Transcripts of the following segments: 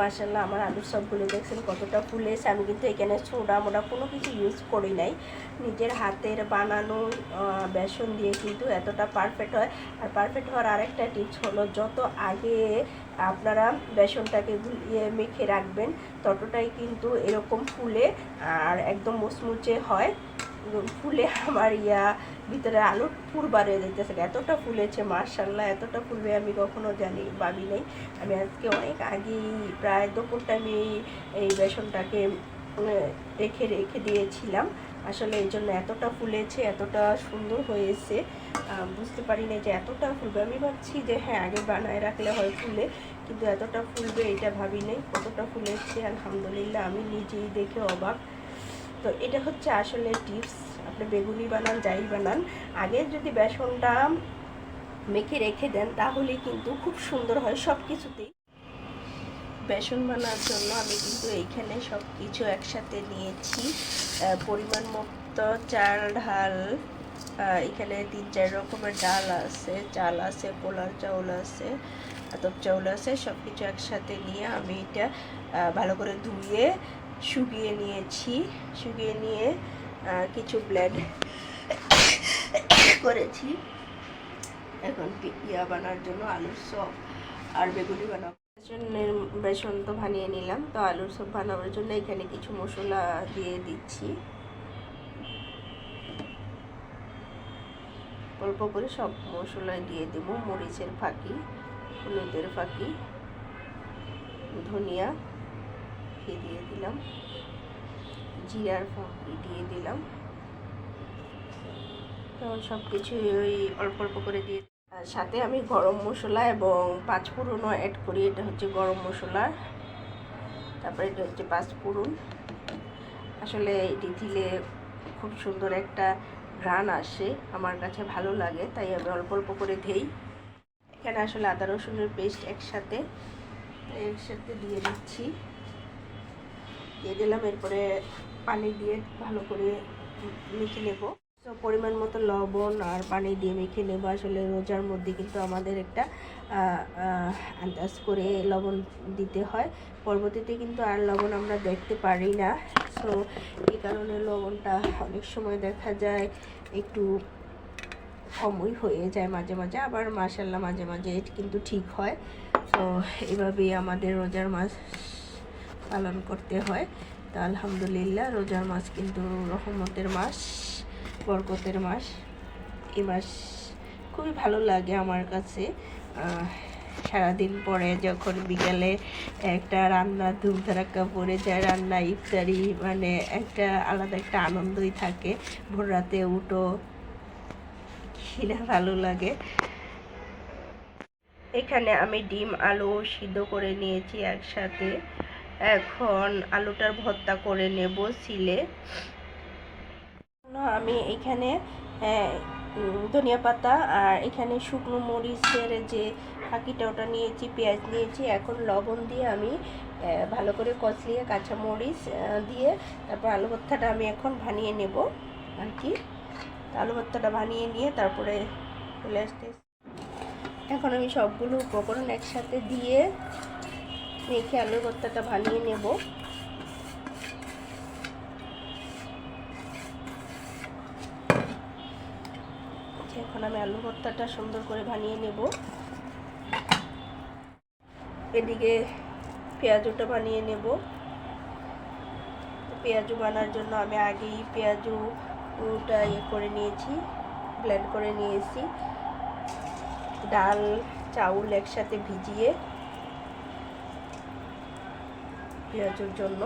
মার্শাল্লাহ আমার আলুর সবগুলো দেখছেন কতটা ফুলেছে আমি কিন্তু এখানে সোডা মোডা কোনো কিছু ইউজ করি নাই। নিজের হাতের বানানো বেসন দিয়ে কিন্তু এতটা পারফেক্ট হয়। আর পারফেক্ট হওয়ার আরেকটা টিপস হলো, যত আগে আপনারা বেসনটাকে গুলিয়ে মেখে রাখবেন, ততটাই কিন্তু এরকম ফুলে আর একদম মুচমুচে হয়। ফুলে আমার ইয়া, ভিতরে আলু পুরবারে দিতেছে। এতটা ফুলেছে মার্শাল্লাহ এতটা ফুলবে আমি কখনো জানি, ভাবি নাই। আমি আজকে অনেক আগেই, প্রায় দুপুর টাইমে এই বেসনটাকে রেখে রেখে দিয়েছিলাম। আসলে এই জন্য এতটা ফুলেছে এতটা সুন্দর হয়েছে। বুঝতে পারি না যে এতটা ফুলবে আমি ভাবছি যে হ্যাঁ আগে বানায় রাখলে হয় ফুলে, কিন্তু এতটা ফুলবে এটা ভাবি নাই, কতটা ফুলেছে আলহামদুলিল্লাহ, আমি নিজেই দেখে অবাক। তো এটা হচ্ছে আসলে টিপস আপনি বেগুনি বানান যাই বানান। আগে যদি বেসনটা মেখে রেখে দেন, তাহলে কিন্তু খুব সুন্দর হয় সব কিছুতেই বেসন বানার জন্য আমি কিন্তু এইখানে সব কিছু একসাথে নিয়েছি। পরিমাণ মতো চাল, ঢাল এখানে তিন, চার রকমের ডাল আছে। চাল আছে, পোলার চাউল আছে, আতপ চাউল আছে। সব কিছু একসাথে নিয়ে আমি এটা ভালো করে ধুয়ে শুকিয়ে নিয়েছি, শুকিয়ে নিয়ে কিছু ব্লেন্ড করেছি। এখন ইয়া বানার জন্য আলুর চপ আর বেগুনি বানাবো। বেসনের, বেসন তো বানিয়ে নিলাম, তো আলুর সব বানাবার জন্য এখানে কিছু মশলা দিয়ে দিচ্ছি। অল্প করে সব মশলা দিয়ে দেবো, মরিচের ফাঁকি, হলুদের ফাঁকি, ধনিয়া ফাঁকি দিয়ে দিলাম। জিরার ফাঁকি দিয়ে দিলাম। তো সব কিছু ওই অল্প অল্প করে দিয়ে সাথে আমি গরম মশলা এবং পাঁচফোড়নও অ্যাড করি। এটা হচ্ছে গরম মশলা। তারপরে এটা হচ্ছে পাঁচফোড়ন আসলে এটি দিলে খুব সুন্দর একটা ঘ্রাণ আসে। আমার কাছে ভালো লাগে, তাই আমি অল্প অল্প করে ধেই এখানে আসলে আদা রসুনের পেস্ট একসাথে একসাথে দিয়ে দিচ্ছি। দিয়ে দিলাম, এরপরে পানি দিয়ে ভালো করে মেখে নেব। তো পরিমাণ মতো লবণ আর পানি দিয়ে মেখে নেব। আসলে রোজার মধ্যে কিন্তু আমাদের একটা আন্দাজ করে লবণ দিতে হয়। পরবর্তীতে কিন্তু আর লবণ আমরা দেখতে পারি না। সো এই কারণে লবণটা অনেক সময় দেখা যায় একটু কমই হয়ে যায় মাঝে মাঝে। আবার মাসাল্লাহ মাঝে মাঝে এটা কিন্তু ঠিক হয়। তো এভাবেই আমাদের রোজার মাস পালন করতে হয়। তো আলহামদুলিল্লাহ, রোজার মাস কিন্তু রহমতের মাস, বরকতের মাস। এই মাস খুবই ভালো লাগে আমার কাছে। সারাদিন পরে যখন বিকালে একটা রান্না ধুমধারাক্কা পড়ে যায়, রান্না, ইফতারি মানে একটা আলাদা একটা আনন্দই থাকে। ভোর রাতে উঠো কিনা ভালো লাগে। এখানে আমি ডিম, আলু সিদ্ধ করে নিয়েছি একসাথে। এখন আলুটার ভর্তা করে নেব সিলে আমি এখানে ধনিয়া পাতা আর এখানে শুকনো মরিচের যে ফাঁকিটা ওটা নিয়েছি, পেঁয়াজ নিয়েছি। এখন লবণ দিয়ে আমি ভালো করে কচলিয়ে কাঁচা মরিচ দিয়ে তারপর আলু ভর্তাটা আমি এখন বানিয়ে নেব আর কি। আলু ভর্তাটা বানিয়ে নিয়ে তারপরে চলে আসতে এখন আমি সবগুলো উপকরণ একসাথে দিয়ে মেখে আলু ভর্তাটা বানিয়ে নেব। এখন আমি আলু ভর্তাটা সুন্দর করে বানিয়ে নেব। এদিকে পেঁয়াজুটা বানিয়ে নেব। পেঁয়াজু বানার জন্য আমি আগেই পেঁয়াজুটা ইয়ে করে নিয়েছি ব্লেন্ড করে নিয়েছি। ডাল, চাউল একসাথে ভিজিয়ে পেঁয়াজুর জন্য।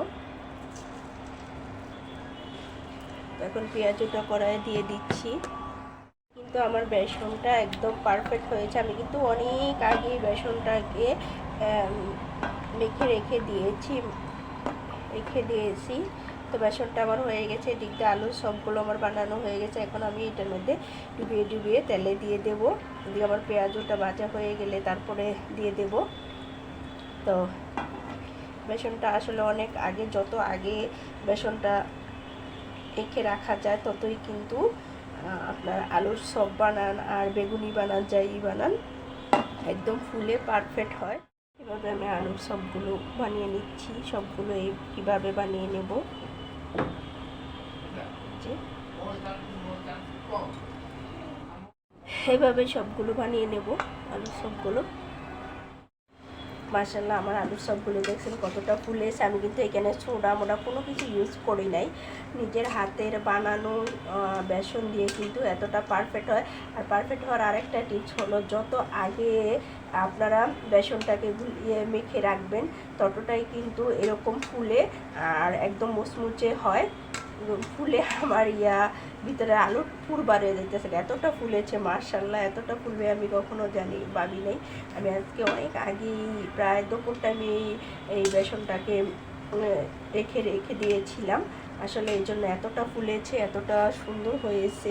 এখন পেঁয়াজুটা কড়াইয়ে দিয়ে দিচ্ছি। কিন্তু আমার বেসনটা একদম পারফেক্ট হয়েছে। আমি কিন্তু অনেক আগে বেসনটাকে মেখে রেখে দিয়েছি রেখে দিয়েছি। তো বেসনটা আমার হয়ে গেছে। এদিকটা আলুর সবগুলো আমার বানানো হয়ে গেছে। এখন আমি এটার মধ্যে ডুবিয়ে ডুবিয়ে তেলে দিয়ে দেবো। এদিকে আমার পেঁয়াজটা ভাজা হয়ে গেলে তারপরে দিয়ে দেব। তো বেসনটা আসলে অনেক আগে, যত আগে বেসনটা এঁকে রাখা যায়, ততই কিন্তু আপনার আলুর সব বানান আর বেগুনি বানান, যাই বানান, একদম ফুলে পারফেক্ট হয়। এভাবে আমি আলুর সবগুলো বানিয়ে নিচ্ছি, সবগুলো এই কীভাবে বানিয়ে নেব? এভাবে সবগুলো বানিয়ে নেব, আলুর সবগুলো। মার্শাল্লাহ আমার আলুর সবগুলো দেখছেন কতটা ফুলেছে আমি কিন্তু এখানে সোডা মোডা কোনো কিছু ইউজ করি নাই। নিজের হাতের বানানো বেসন দিয়ে কিন্তু এতটা পারফেক্ট হয়। আর পারফেক্ট হওয়ার আরেকটা টিপস হলো, যত আগে আপনারা বেসনটাকে গুলিয়ে মেখে রাখবেন, ততটাই কিন্তু এরকম ফুলে আর একদম মুচমুচে হয়। ফুলে আমার ইয়া ভিতরে আলুর পুর বাড়িয়ে দিতেছে। এতটা ফুলেছে মার্শাল্লাহ এতটা ফুলবে আমি কখনো জানি, ভাবি নাই। আমি আজকে অনেক আগেই, প্রায় দুপুর টাইমে এই বেসনটাকে রেখে রেখে দিয়েছিলাম। আসলে এই জন্য এতটা ফুলেছে এতটা সুন্দর হয়েছে।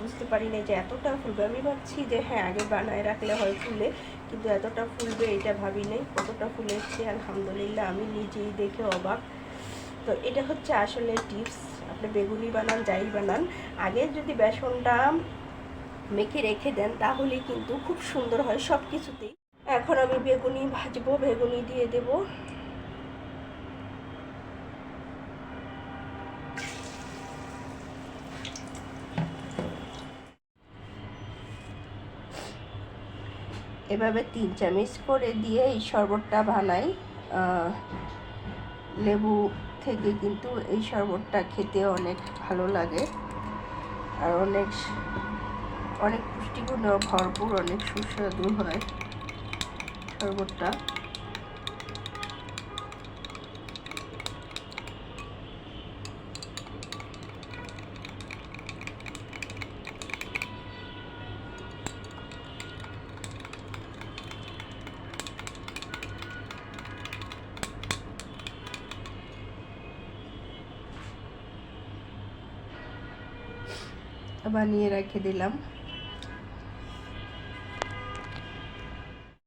বুঝতে পারি না যে এতটা ফুলবে। আমি ভাবছি যে হ্যাঁ আগে বানায় রাখলে হয় ফুলে, কিন্তু এতটা ফুলবে, এটা ভাবি নাই। কতটা ফুলেছে আলহামদুলিল্লাহ, আমি নিজেই দেখে অবাক। তো এটা হচ্ছে আসলে টিপস আপনি বেগুনি বানান যাই বানান। আগে যদি বেসনটা মেখে রেখে দেন, তাহলে কিন্তু খুব সুন্দর হয় সব কিছুতেই এখন আমি বেগুনি ভাজবো, বেগুনি দিয়ে দেব। এভাবে তিন চামচ করে দিয়ে এই শরবতটা বানাই। লেবু থেকে কিন্তু এই শরবতটা খেতে অনেক ভালো লাগে। আর অনেক অনেক পুষ্টিগুণ ভরপুর, অনেক সুস্বাদু হয় শরবতটা। বানিয়ে রেখে দিলাম।